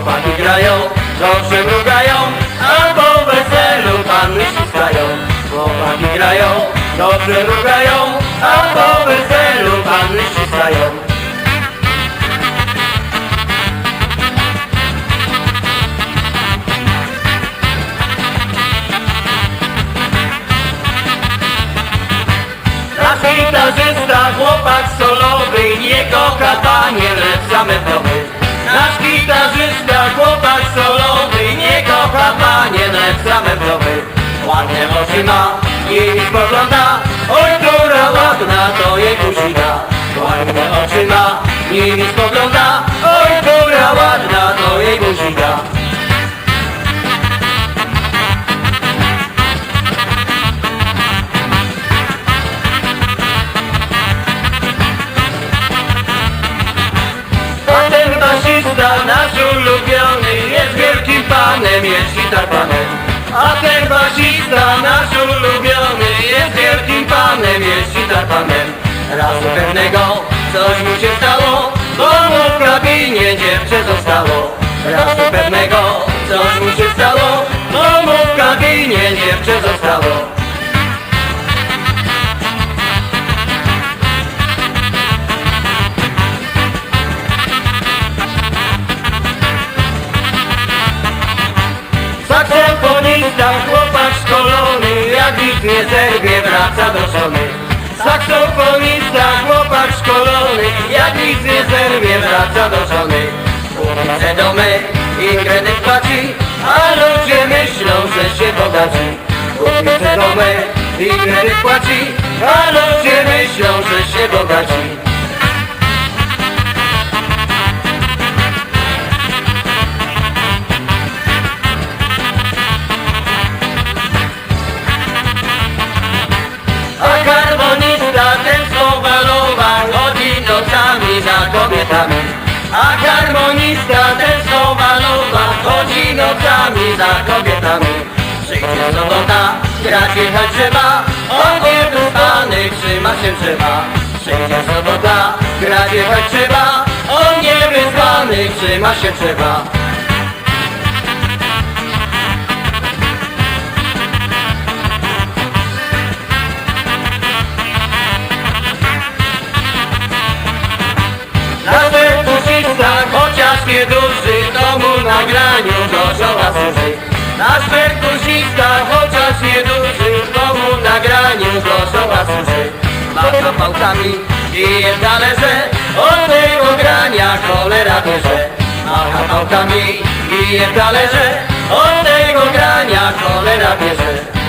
Chłopaki grają, dobrze mrugają Albo w weselu panny ściskają Chłopaki grają, dobrze mrugają Albo w weselu panny ściskają Nasz gitarzysta, chłopak solowy Nie kocha panie, lecz same wdowy Nasz gitarzysta, chłopak solowy Nie kocha panie, lecz same wdowy Ładne oczy ma i spogląda Oj, która ładna, to jej kusina Ładne oczy ma i spogląda Oj, która ładna, to jej kusina basista, nasz ulubiony Jest wielkim panem, jest gitar panem. A ten basista, nasz ulubiony Jest wielkim panem, jest gitar panem. Raz pewnego coś mu się stało Bo mu w kabinie dziewczę zostało. Raz pewnego coś mu się stało nie zerwie, wraca do żony. Kupice domy i kredyt płaci A ludzie myślą, że się bogaci. Kupice domy i kredyt płaci A ludzie myślą, że się bogaci A harmonista ten co balowa Chodzi nocami za kobietami. Przyjdzie sobota, grać jechać trzeba On niewyspany trzyma się drzewa. Przyjdzie sobota, grać jechać trzeba On niewyspany trzyma się drzewa Nasz perkusista, chociaż nieduży, to mu nagraniu do czoła służy. Macha pałkami i talerze, od tego grania cholera bierze. Macha pałkami i talerze, od tego grania cholera bierze.